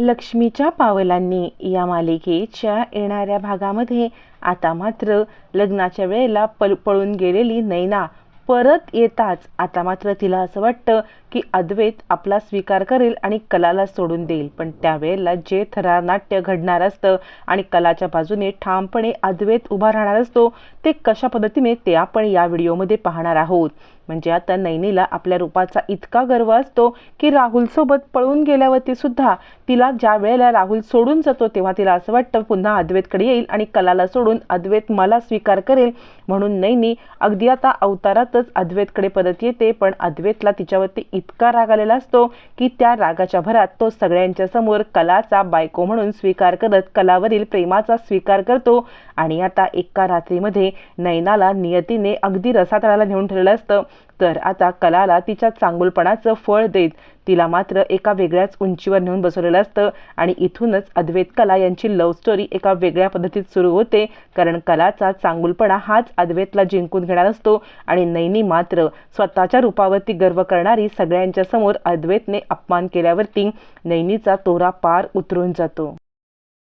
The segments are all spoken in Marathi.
लक्ष्मीच्या पावलांनी या मालिकेच्या येणाऱ्या भागामध्ये आता मात्र लग्नाच्या वेळेला पल पळून गेलेली नैना परत येताच आता मात्र तिला असं वाटतं की अद्वैत आपला स्वीकार करेल आणि कलाला सोडून देईल. पण त्यावेळेला जे थरार नाट्य घडणार असतं आणि कलाच्या बाजूने ठामपणे अद्वैत उभा राहणार असतो ते कशा पद्धतीने ते आपण या व्हिडिओमध्ये पाहणार आहोत. म्हणजे आता नैनीला आपल्या रूपाचा इतका गर्व असतो की राहुलसोबत पळून गेल्यावरती सुद्धा तिला ज्या वेळेला राहुल सोडून जातो तेव्हा तिला असं वाटतं पुन्हा अद्वैतकडे येईल आणि कलाला सोडून अद्वैत मला स्वीकार करेल. म्हणून नैनी अगदी आता अवतारातच अद्वैतकडे परत येते पण अद्वैतला तिच्यावरती इतका राग आलेला असतो की त्या रागाच्या भरात तो सगळ्यांच्या समोर कलाचा बायको म्हणून स्वीकार करत कलावरील प्रेमाचा स्वीकार करतो. आणि आता एका रात्रीमध्ये नैनाला नियतीने अगदी रसातळाला नेऊन ठेवलं असतं. तर आता कलाला तिच्या चांगुलपणाचं फळ देत तिला मात्र एका वेगळ्याच उंचीवर नेऊन बसवलेलं असतं आणि इथूनच अद्वैत कला यांची लव्ह स्टोरी एका वेगळ्या पद्धतीत सुरू होते. कारण कलाचा चांगुलपणा हाच अद्वैतला जिंकून घेणार असतो आणि नैनी मात्र स्वतःच्या रूपावरती गर्व करणारी सगळ्यांच्या समोर अद्वैतने अपमान केल्यावरती नैनीचा तोरा पार उतरून जातो.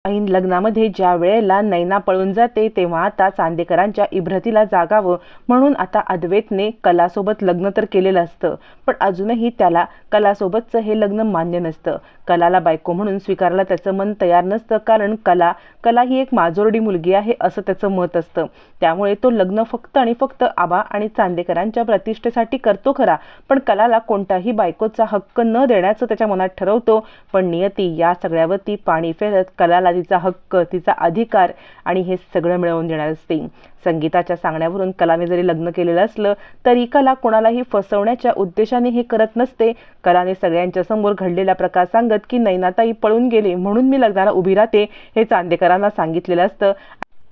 ऐन लग्नामध्ये ज्या वेळेला नैना पळून जाते तेव्हा आता चांदेकरांच्या इब्रतीला जागावं म्हणून आता अद्वैतने कलासोबत लग्न तर केलेलं असतं पण अजूनही त्याला कलासोबतचं हे लग्न मान्य नसतं. कलाला बायको म्हणून स्वीकारायला त्याचं मन तयार नसतं कारण कला कला ही एक माजोरडी मुलगी आहे असं त्याचं मत असतं. त्यामुळे तो लग्न फक्त आणि फक्त आबा आणि चांदेकरांच्या प्रतिष्ठेसाठी करतो खरा पण कलाला कोणताही बायकोचा हक्क न देण्याचं त्याच्या मनात ठरवतो पण नियती या सगळ्यावरती पाणी फेरत कलाला तिचा हक्क तिचा अधिकार आणि हे सगळं मिळवून देणार असते. संगीताच्या सांगण्यावरून कलाने जरी लग्न केलेलं असलं तरी कला कोणालाही फसवण्याच्या उद्देशाने हे करत नसते. कलाने सगळ्यांच्या समोर घडलेला प्रकार सांगत की नैनाताई पळून गेले म्हणून मी लग्नाला उभी राहते हे चांदेकरांना सांगितलेलं असतं.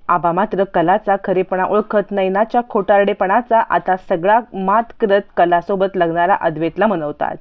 आबा मात्र कलाचा खरेपणा ओळखत नैनाच्या खोटारडेपणाचा आता सगळा मात करत कलासोबत लग्नाला अद्वैतला मनवतात.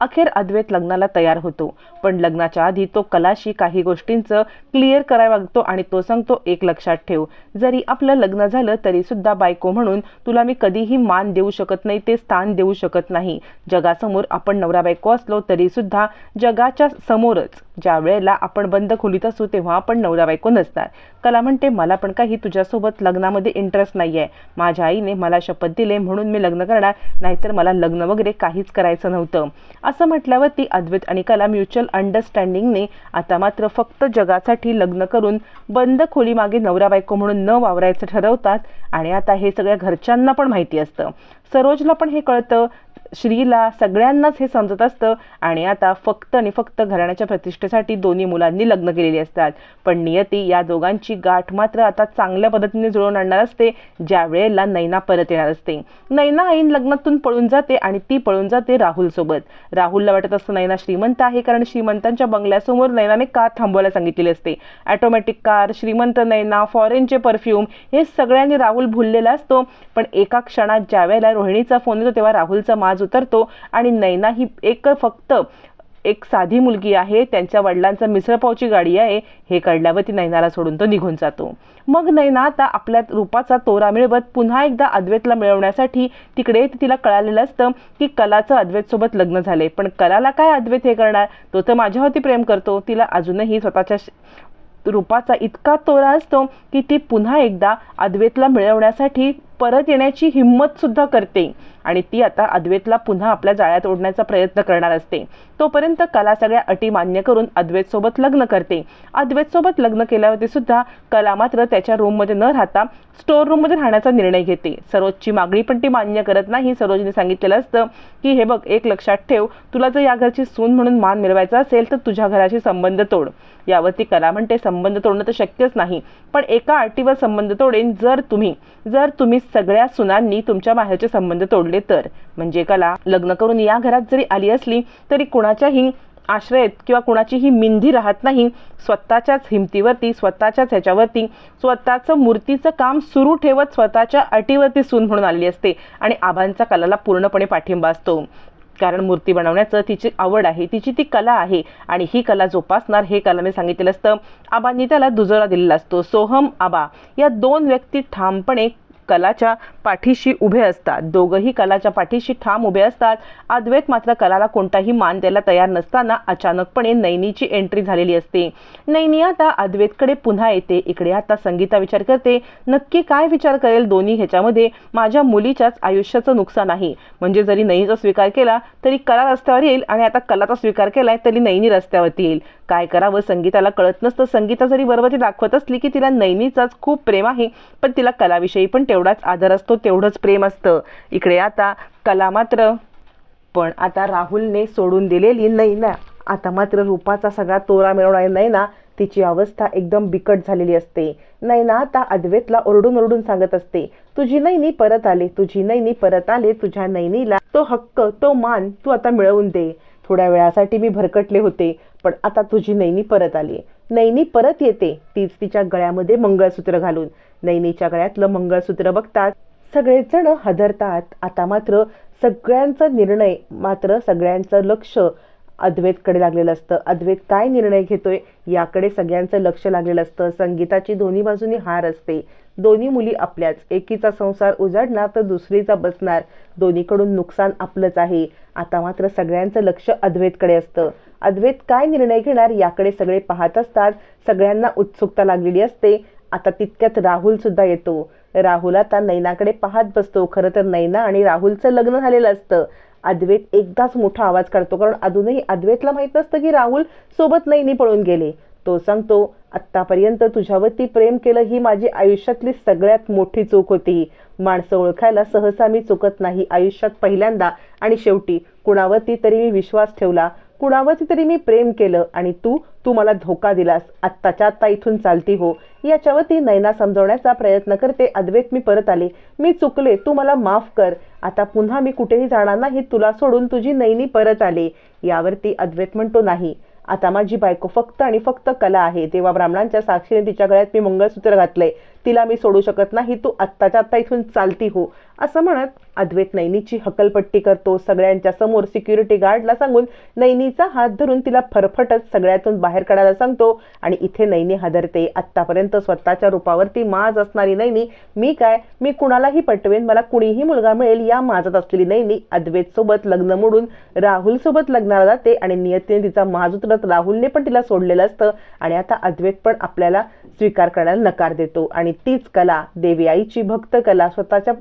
अखेर अद्वैत लग्नाला तयार होतो. पण लग्नाच्या आधी तो कलाशी काही गोष्टींचं क्लिअर करायला लागतो आणि तो सांगतो एक लक्षात ठेव. जरी आपलं लग्न झालं तरी सुद्धा बायको म्हणून तुला मी कधीही मान देऊ शकत नाही ते स्थान देऊ शकत नाही. जगासमोर आपण नवरा बायको असलो तरी सुद्धा जगाच्या समोरच ज्या वेळेला आपण बंद खोलीत असू तेव्हा आपण नवरा बायको नसणार. कला म्हणते मला पण काही तुझ्यासोबत लग्नामध्ये इंटरेस्ट नाही आहे माझ्या आईने मला शपथ दिले म्हणून मी लग्न करणार. नाहीतर मला लग्न वगैरे काहीच करायचं नव्हतं. असं म्हटल्यावरती अद्वैत आणि कला म्युच्युअल अंडरस्टँडिंगने आता मात्र फक्त जगासाठी लग्न करून बंद खोलीमागे नवरा बायको म्हणून न वावरायचं ठरवतात. आणि आता हे सगळ्या घरच्यांना पण माहिती असतं. सरोजला पण हे कळतं श्रीला सगळ्यांनाच हे समजत असतं आणि आता फक्त आणि फक्त घराण्याच्या प्रतिष्ठेसाठी दोन्ही मुलांनी लग्न केलेली असतात. पण नियती या दोघांची गाठ मात्र आता चांगल्या पद्धतीने जुळवून आणणार असते ज्या वेळेला नैना परत येणार असते. नैना ऐन लग्नातून पळून जाते आणि ती पळून जाते राहुल सोबत. राहुलला वाटत असतं नैना श्रीमंत आहे कारण श्रीमंतांच्या बंगल्यासमोर नैनाने कार थांबवायला सांगितलेली असते. ॲटोमॅटिक कार श्रीमंत नैना फॉरेनचे परफ्यूम हे सगळ्यांनी राहुल भुललेला असतो. पण एका क्षणात ज्या वेळेला रोहिणीचा फोन येतो तेव्हा राहुलचा माज उतरतो आणि नैना ही एक फक्त एक साधी मुलगी आहे त्यांच्या वडिलांचा मिसळपावची गाडी आहे हे कळल्यावर ती नैनाला सोडून तो निघून जातो. मग नैना आता आपल्या रूपाचा तोरा मिळवत पुन्हा एकदा अद्वैतला मिळवण्यासाठी तिकडे तिला कळालेलं असतं की कलाचं अद्वैतसोबत लग्न झाले. पण कलाला काय अद्वैत हे करणार? तो तर माझ्यावरती प्रेम करतो. तिला अजूनही स्वतःच्या रूपाचा इतका तोरा असतो की ती पुन्हा एकदा अद्वैतला मिळवण्यासाठी परत येण्याची हिंमत सुद्धा करते. आणि ती आता अद्वैतला पुन्हा आपल्या जाळ्यात ओढण्याचा प्रयत्न करणार असते. तोपर्यंत कला सगळ्या अटी मान्य करून अद्वैत सोबत लग्न करते. अद्वैत सोबत लग्न केल्यावरती सुद्धा कला मात्र त्याच्या रूममध्ये न राहता स्टोर रूममध्ये राहण्याचा निर्णय घेते. सरोजची मागणी पण ती मान्य करत नाही. सरोजने सांगितलेलं असतं की हे बघ एक लक्षात ठेव. तुला जर या घरची सून म्हणून मान मिळवायचा असेल तर तुझ्या घराशी संबंध तोड. यावरती कला म्हणते संबंध तोडणं तर शक्यच नाही. पण एका अटीवर संबंध तोडेन जर तुम्ही. जर तुम्ही सगळ्या सुनांनी तुमच्या बाहेरचे संबंध तोडले तर? म्हणजे कला लग्न करून या घरात जरी आली असली तरी कुणाच्याही आश्रयत किंवा कुणाचीही मिंधी राहत नाही. स्वतःच्याच हिमतीवरती स्वतःच्याच ह्याच्यावरती स्वतःचं मूर्तीचं काम सुरू ठेवत स्वतःच्या अटीवरती सून म्हणून आली असते आणि आबांचा कलाला पूर्णपणे पाठिंबा असतो. कारण मूर्ती बनवण्याचं तिची आवड आहे तिची ती कला आहे आणि ही कला जोपासणार हे कलाने सांगितलेलं असतं. आबांनी त्याला दुजोरा दिलेला असतो. सोहम आबा या दोन व्यक्ती ठामपणे कलाच्या पाठीशी उभे असतात. दोघंही कलाच्या पाठीशी ठाम उभे असतात. अद्वैत मात्र कलाला कोणताही मान द्यायला तयार नसताना अचानकपणे नैनीची एंट्री झालेली असते. नैनी आता अद्वैतकडे पुन्हा येते. इकडे आता संगीता विचार करते नक्की काय विचार करेल दोन्ही ह्याच्यामध्ये? माझ्या मुलीच्याच आयुष्याचं नुकसान आहे. म्हणजे जरी नैनीचा स्वीकार केला तरी कला रस्त्यावर येईल आणि आता कलाचा स्वीकार केलाय तरी नैनी रस्त्यावरती येईल. काय करावं संगीताला कळत नसतं. संगीता जरी बरोबर ती दाखवत असली की तिला नैनीचाच खूप प्रेम आहे पण तिला कलाविषयी पण तेवढाच आदर असतो तेवढंच प्रेम असतं. इकडे आता कला मात्र पण आता राहुलने सोडून दिलेली नाही ना. आता मात्र रूपाचा सगळा तोरा मिळवणार नाही ना तिची अवस्था एकदम बिकट झालेली असते. नाही ना आता अद्वैतला ओरडून ओरडून सांगत असते तुझी नैनी परत आले तुझी नैनी परत आले तुझ्या नैनीला तो हक्क तो मान तू आता मिळवून दे. थोड्या वेळासाठी मी भरकटले होते पण आता तुझी नैनी परत आली नैनी परत येते तीच तिच्या गळ्यामध्ये मंगळसूत्र घालून. नैनीच्या गळ्यातलं मंगळसूत्र बघतात सगळेजण हदरतात आता मात्र सगळ्यांचा निर्णय मात्र सगळ्यांचं लक्ष अद्वैतकडे लागलेलं असतं. अद्वैत काय निर्णय घेतोय याकडे सगळ्यांचं लक्ष लागलेलं असतं. संगीताची दोन्ही बाजूनी हार असते. दोन्ही मुली आपल्याच. एकीचा संसार उजाडणार तर दुसरीचा बसणार. दोन्हीकडून नुकसान आपलंच आहे. आता मात्र सगळ्यांचं लक्ष अद्वैतकडे असतं. अद्वैत काय निर्णय घेणार याकडे सगळे पाहत असतात. सगळ्यांना उत्सुकता लागलेली असते. आता तितक्यात राहुल सुद्धा येतो. राहुल आता नैनाकडे पाहत बसतो. खरं तर नैना आणि राहुलचं लग्न झालेलं असतं. अद्वैत एकदाच मोठा आवाज काढतो. कारण अजूनही अद्वैतला माहीत नसतं की राहुल सोबत नैनी पळून गेले. तो सांगतो आत्तापर्यंत तुझ्यावरती प्रेम केलं ही माझी आयुष्यातली सगळ्यात मोठी चूक होती. माणसं ओळखायला सहसा मी चुकत नाही आयुष्यात पहिल्यांदा. आणि शेवटी कुणावरती तरी मी विश्वास ठेवला. कुणावरती तरी मी प्रेम केलं. आणि तू तू मला धोका दिलास. आत्ताच्या आत्ता इथून चालती हो. याच्यावरती नैना समजवण्याचा प्रयत्न करते. अद्वैत मी परत आले. मी चुकले. तू मला माफ कर. आता पुन्हा मी कुठेही जाणार नाही तुला सोडून तुझी नैनी परत आले. यावरती अद्वैत म्हणतो नाही आता माझी बायको फक्त आणि फक्त कला आहे. तेव्हा ब्राह्मणांच्या साक्षीने तिच्या गळ्यात मी मंगळसूत्र घातलंय. तिला मी सोडू शकत नाही तू आत्ताच्या आत्ता इथून चालती हो. असं म्हणत अद्वैत नैनीची हकलपट्टी करतो सगळ्यांच्या समोर सिक्युरिटी गार्डला सांगून नैनीचा हात धरून तिला फरफटत सगळ्यातून बाहेर काढायला सांगतो आणि इथे नैनी हादरते. आत्तापर्यंत स्वतःच्या रूपावरती माज असणारी नैनी मी काय? मी कुणालाही पटवेन? मला कुणीही मुलगा मिळेल? या माजत असलेली नैनी अद्वैतसोबत लग्न मोडून राहुलसोबत लग्नाला जाते आणि नियतीने तिचा माज उतरत राहुलने पण तिला सोडलेलं असतं आणि आता अद्वैत पण आपल्याला स्वीकार करायला नकार देतो. आणि तीच कला देवी आईची भक्त कला स्वतःच्या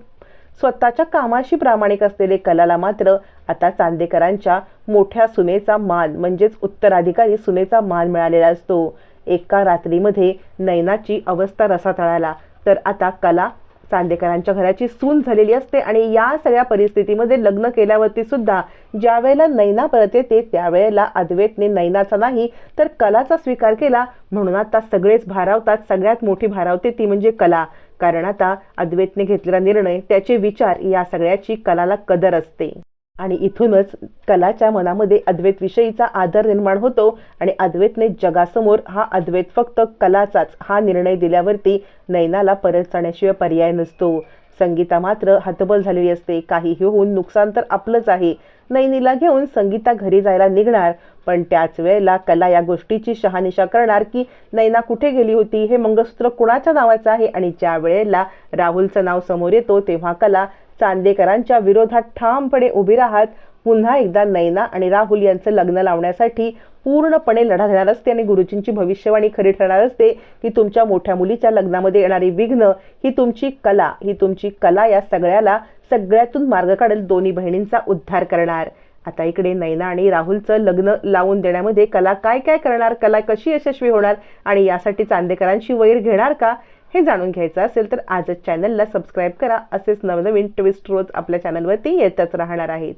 स्वतःच्या कामाशी प्रामाणिक असलेले कलाला मात्र आता चांदेकरांच्या मोठ्या सुनेचा मान म्हणजेच उत्तराधिकारी सुनेचा मान मिळालेला असतो. एका रात्रीमध्ये नैनाची अवस्था रसातळाला. तर आता कला चांदेकरांच्या घराची सून झालेली असते आणि या सगळ्या परिस्थितीमध्ये लग्न केल्यावरती सुद्धा ज्या वेळेला नैना परत येते त्यावेळेला अद्वैतने नैनाचा नाही तर कलाचा स्वीकार केला. म्हणून आता सगळेच भारावतात सगळ्यात मोठी भारावते ती म्हणजे कला. कारण आता अद्वैतने घेतलेला निर्णय त्याचे विचार या सगळ्याची कलाला कदर असते. आणि इथूनच कलाच्या मनामध्ये अद्वैत विषयीचा आदर निर्माण होतो आणि अद्वैतने जगासमोर हा अद्वैत फक्त कलाचाच हा निर्णय दिल्यावरती नैनाला परत जाण्याशिवाय पर्याय नसतो. संगीता मात्र हतबल झालेली असते. काहीही होऊन नुकसान तर आपलंच आहे. नैनीला घेऊन संगीता घरी जायला निघणार पण त्याच वेळेला कला या गोष्टीची शहानिशा करणार की नैना कुठे गेली होती हे मंगळसूत्र कुणाच्या नावाचं आहे? आणि ज्या वेळेला राहुलचं नाव समोर येतो तेव्हा कला चांदेकरांच्या विरोधात ठामपणे उभी राहत पुन्हा एकदा नैना आणि राहुल यांचं लग्न लावण्यासाठी पूर्णपणे लढा देणार असते आणि गुरुजींची भविष्यवाणी खरी ठरणार असते की तुमच्या मोठ्या मुलीच्या लग्नामध्ये येणारी विघ्न ही तुमची कला ही तुमची कला या सगळ्याला सगळ्यातून मार्ग काढेल दोन्ही बहिणींचा उद्धार करणार. आता इकडे नैना आणि राहुलचं लग्न लावून देण्यामध्ये कला काय काय करणार कला कशी यशस्वी होणार आणि यासाठी चांदेकरांची वैर घेणार का? हे जाणून घ्यायचं असेल तर आजच चॅनलला सबस्क्राईब करा. असेच नवनवीन ट्विस्ट रोज आपल्या चॅनलवरती येतच राहणार आहेत.